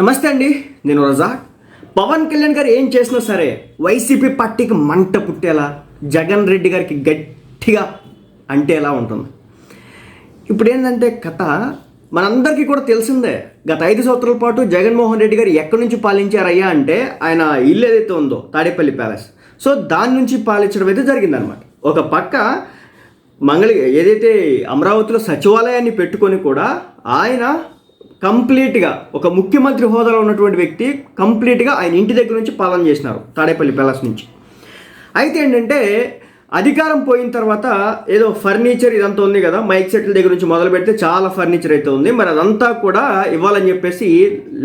నమస్తే అండి నేను రజాక్. పవన్ కళ్యాణ్ గారు ఏం చేసినా సరే వైసీపీ పార్టీకి మంట పుట్టేలా జగన్ రెడ్డి గారికి గట్టిగా అంటే ఎలా ఉంటుంది. ఇప్పుడు ఏంటంటే కథ మనందరికీ కూడా తెలిసిందే. గత ఐదు సంవత్సరాల పాటు జగన్మోహన్ రెడ్డి గారు ఎక్కడి నుంచి పాలించారయ్యా అంటే ఆయన ఇల్లు ఏదైతే ఉందో తాడేపల్లి ప్యాలెస్. సో దాని నుంచి పాలించడం అయితే జరిగిందనమాట ఒక పక్క మంగళ ఏదైతే అమరావతిలో సచివాలయాన్ని పెట్టుకొని కూడా ఆయన కంప్లీట్గా ఒక ముఖ్యమంత్రి హోదాలో ఉన్నటువంటి వ్యక్తి కంప్లీట్గా ఆయన ఇంటి దగ్గర నుంచి పాలన చేసినారు తాడేపల్లి ప్యాలెస్ నుంచి. అయితే ఏంటంటే అధికారం పోయిన తర్వాత ఏదో ఫర్నిచర్ ఇదంతా ఉంది కదా మైక్ సెట్ల దగ్గర నుంచి మొదలు పెడితే చాలా ఫర్నిచర్ అయితే ఉంది. మరి అదంతా కూడా ఇవ్వాలని చెప్పేసి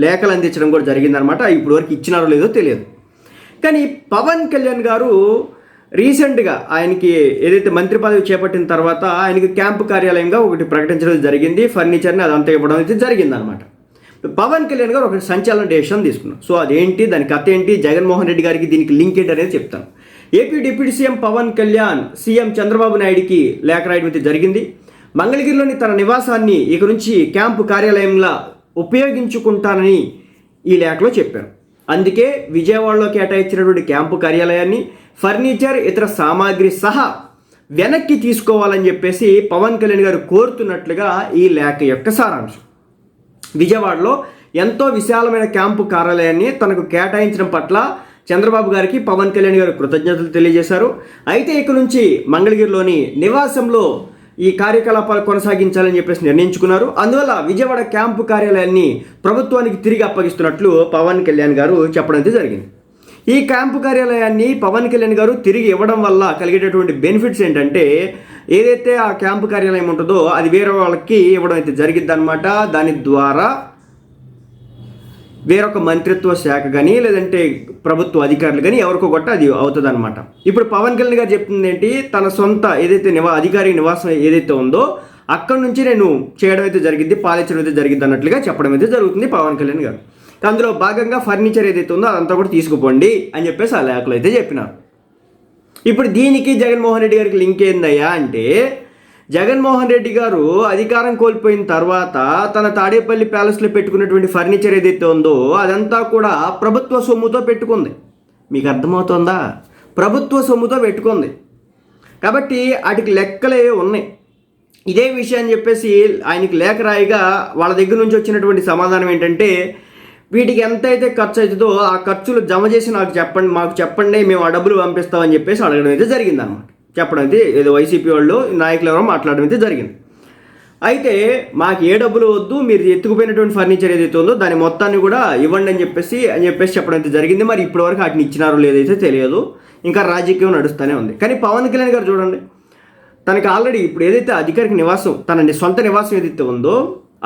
లేఖలు అందించడం కూడా జరిగిందనమాట ఇప్పుడు వరకు ఇచ్చినారో లేదో తెలియదు. కానీ పవన్ కళ్యాణ్ గారు రీసెంట్గా ఆయనకి ఏదైతే మంత్రి పదవి చేపట్టిన తర్వాత ఆయనకి క్యాంపు కార్యాలయంగా ఒకటి ప్రకటించడం జరిగింది. ఫర్నిచర్ని అదంతా ఇవ్వడం అయితే జరిగిందనమాట పవన్ కళ్యాణ్ గారు ఒక సంచలన డెసిషన్ తీసుకున్నారు. సో అదేంటి? దాని కథ ఏంటి? జగన్మోహన్ రెడ్డి గారికి దీనికి లింక్ ఏంటి అనేది చెప్తాను. AP deputy CM Pawan Kalyan CM Chandrababu నాయుడికి లేఖ రాయడం అయితే జరిగింది. మంగళగిరిలోని తన నివాసాన్ని ఇక నుంచి క్యాంపు కార్యాలయంలా ఉపయోగించుకుంటానని ఈ లేఖలో చెప్పారు. అందుకే విజయవాడలో కేటాయించినటువంటి క్యాంపు కార్యాలయాన్ని ఫర్నిచర్ ఇతర సామాగ్రి సహా వెనక్కి తీసుకోవాలని చెప్పేసి పవన్ కళ్యాణ్ గారు కోరుతున్నట్లుగా ఈ లేఖ యొక్క సారాంశం. విజయవాడలో ఎంతో విశాలమైన క్యాంపు కార్యాలయాన్ని తనకు కేటాయించడం పట్ల చంద్రబాబు గారికి పవన్ కళ్యాణ్ గారు కృతజ్ఞతలు తెలియజేశారు. అయితే ఇక నుంచి మంగళగిరిలోని నివాసంలో ఈ కార్యకలాపాలు కొనసాగించాలని చెప్పేసి నిర్ణయించుకున్నారు. అందువల్ల విజయవాడ క్యాంపు కార్యాలయాన్ని ప్రభుత్వానికి తిరిగి అప్పగిస్తున్నట్లు పవన్ కళ్యాణ్ గారు చెప్పడం అయితే జరిగింది. ఈ క్యాంపు కార్యాలయాన్ని పవన్ కళ్యాణ్ గారు తిరిగి ఇవ్వడం వల్ల కలిగేటటువంటి బెనిఫిట్స్ ఏంటంటే ఏదైతే ఆ క్యాంపు కార్యాలయం ఉంటుందో అది వేరే వాళ్ళకి ఇవ్వడం అయితే జరిగిద్ది అనమాట దాని ద్వారా వేరొక మంత్రిత్వ శాఖ కానీ లేదంటే ప్రభుత్వ అధికారులు కానీ ఎవరికో కొట్ట అది అవుతుంది అనమాట ఇప్పుడు పవన్ కళ్యాణ్ గారు చెప్తుంది ఏంటి తన సొంత ఏదైతే నివా అధికారి నివాసం ఏదైతే ఉందో అక్కడ నుంచి నేను చేయడం అయితే జరిగింది పాలించడం అయితే జరిగింది అన్నట్లుగా చెప్పడం అయితే జరుగుతుంది పవన్ కళ్యాణ్ గారు. అందులో భాగంగా ఫర్నిచర్ ఏదైతే ఉందో అదంతా కూడా తీసుకుపోండి అని చెప్పేసి ఆ లేఖలు అయితే చెప్పినారు. ఇప్పుడు దీనికి జగన్మోహన్ రెడ్డి గారికి లింక్ ఏందయ్యా అంటే జగన్మోహన్ రెడ్డి గారు అధికారం కోల్పోయిన తర్వాత తన తాడేపల్లి ప్యాలెస్లో పెట్టుకున్నటువంటి ఫర్నిచర్ ఏదైతే ఉందో అదంతా కూడా ప్రభుత్వ సొమ్ముతో పెట్టుకుంది. మీకు అర్థమవుతుందా? ప్రభుత్వ సొమ్ముతో పెట్టుకుంది. కాబట్టి వాటికి లెక్కలే ఉన్నాయి. ఇదే విషయాన్ని చెప్పేసి ఆయనకి లేఖ రాయిగా వాళ్ళ దగ్గర నుంచి వచ్చినటువంటి సమాధానం ఏంటంటే వీటికి ఎంత అయితే ఖర్చు అవుతుందో ఆ ఖర్చులు జమ చేసి నాకు చెప్పండి మాకు చెప్పండి మేము ఆ డబ్బులు పంపిస్తామని చెప్పేసి అడగడం అయితే జరిగిందనమాట చెప్పడం అయితే ఏదో వైసీపీ వాళ్ళు నాయకులు ఎవరో మాట్లాడడం అయితే జరిగింది. అయితే మాకు ఏ డబ్బులు వద్దు మీరు ఎత్తుకుపోయినటువంటి ఫర్నిచర్ ఏదైతే ఉందో దాని మొత్తాన్ని కూడా ఇవ్వండి అని చెప్పేసి అని చెప్పేసి చెప్పడం అయితే జరిగింది. మరి ఇప్పటివరకు వాటిని ఇచ్చినారో లేదైతే తెలియదు. ఇంకా రాజకీయం నడుస్తూనే ఉంది. కానీ పవన్ కళ్యాణ్ గారు చూడండి తనకి ఆల్రెడీ ఇప్పుడు ఏదైతే అధికారిక నివాసం తన సొంత నివాసం ఏదైతే ఉందో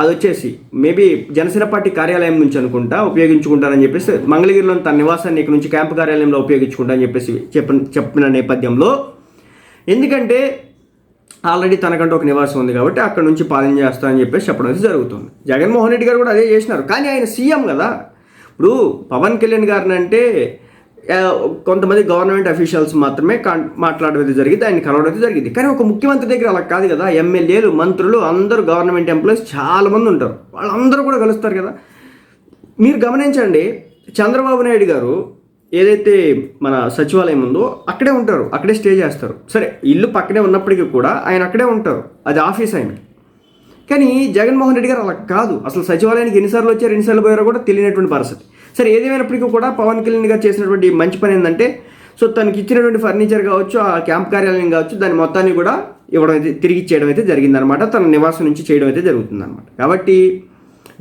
అది వచ్చేసి మేబీ జనసేన పార్టీ కార్యాలయం నుంచి అనుకుంటా ఉపయోగించుకుంటానని చెప్పేసి మంగళగిరిలోని తన నివాసాన్ని ఇక్కడ నుంచి క్యాంపు కార్యాలయంలో ఉపయోగించుకుంటారని చెప్పేసి చెప్పిన చెప్పిన నేపథ్యంలో ఎందుకంటే ఆల్రెడీ తనకంటూ ఒక నివాసం ఉంది కాబట్టి అక్కడ నుంచి పాలన చేస్తానని చెప్పేసి చెప్పడం జరుగుతుంది. జగన్మోహన్ రెడ్డి గారు కూడా అదే చేసినారు. కానీ ఆయన సీఎం కదా. ఇప్పుడు పవన్ కళ్యాణ్ గారిని అంటే కొంతమంది గవర్నమెంట్ అఫీషియల్స్ మాత్రమే కాన్ మాట్లాడడం జరిగింది. ఆయన కలవడం అయితే జరిగింది. కానీ ఒక ముఖ్యమంత్రి దగ్గర అలా కాదు కదా. ఎమ్మెల్యేలు మంత్రులు అందరూ గవర్నమెంట్ ఎంప్లాయీస్ చాలా మంది ఉంటారు. వాళ్ళందరూ కూడా కలుస్తారు కదా. మీరు గమనించండి చంద్రబాబు నాయుడు గారు ఏదైతే మన సచివాలయం ఉందో అక్కడే ఉంటారు అక్కడే స్టే చేస్తారు. సరే ఇల్లు పక్కనే ఉన్నప్పటికీ కూడా ఆయన అక్కడే ఉంటారు అది ఆఫీస్ ఆయన కానీ జగన్మోహన్ రెడ్డి గారు అలా కాదు. అసలు సచివాలయానికి ఎన్నిసార్లు వచ్చారు ఎన్నిసార్లు పోయారో కూడా తెలియనటువంటి పరిస్థితి. సరే ఏదేమైనప్పటికీ కూడా పవన్ కళ్యాణ్ గారు చేసినటువంటి మంచి పని ఏంటంటే సో తనకి ఇచ్చినటువంటి ఫర్నిచర్ కావచ్చు ఆ క్యాంప్ కార్యాలయం కావచ్చు దాని మొత్తాన్ని కూడా ఇవ్వడం అయితే తిరిగి ఇచ్చేయడం అయితే జరిగిందనమాట తన నివాసం నుంచి చేయడం అయితే జరుగుతుందన్నమాట. కాబట్టి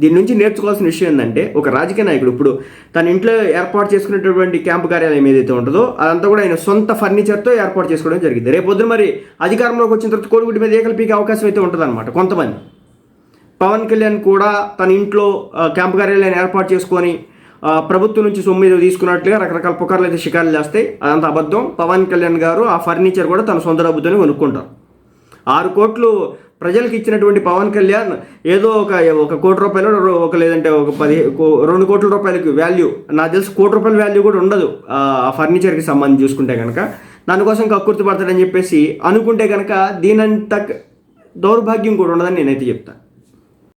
దీని నుంచి నేర్చుకోవాల్సిన విషయం ఏంటంటే ఒక రాజకీయ నాయకుడు ఇప్పుడు తన ఇంట్లో ఏర్పాటు చేసుకునేటటువంటి క్యాంపు కార్యాలయం ఏదైతే ఉంటుందో అదంతా కూడా ఆయన సొంత ఫర్నిచర్తో ఏర్పాటు చేసుకోవడం జరిగింది. రేపొద్దున మరి అధికారంలోకి వచ్చిన తర్వాత కోడిగుడ్డి మీద ఏకలు పీకే అవకాశం అయితే ఉంటుందన్నమాట కొంతమంది. పవన్ కళ్యాణ్ కూడా తన ఇంట్లో క్యాంపు కార్యాలయాన్ని ఏర్పాటు చేసుకొని ప్రభుత్వం నుంచి సొమ్ము మీద తీసుకున్నట్లుగా రకరకాల పుకార్లు అయితే షికారులు చేస్తాయి. అదంతా అబద్ధం. పవన్ కళ్యాణ్ గారు ఆ ఫర్నిచర్ కూడా తన సొంత డబ్బుతోనే కొనుక్కుంటారు. ఆరు కోట్లు ప్రజలకు ఇచ్చినటువంటి పవన్ కళ్యాణ్ ఏదో ఒక ఒక కోటి రూపాయలు ఒక లేదంటే ఒక పది కో- రెండు కోట్ల రూపాయలకి వాల్యూ నాకు తెలిసి కోటి రూపాయల వాల్యూ కూడా ఉండదు ఆ ఆ ఫర్నిచర్కి సంబంధించి చూసుకుంటే కనుక దానికోసం కక్కుర్తి పడతాడని చెప్పేసి అనుకుంటే కనుక దీనంత దౌర్భాగ్యం కూడా ఉండదని నేనైతే చెప్తాను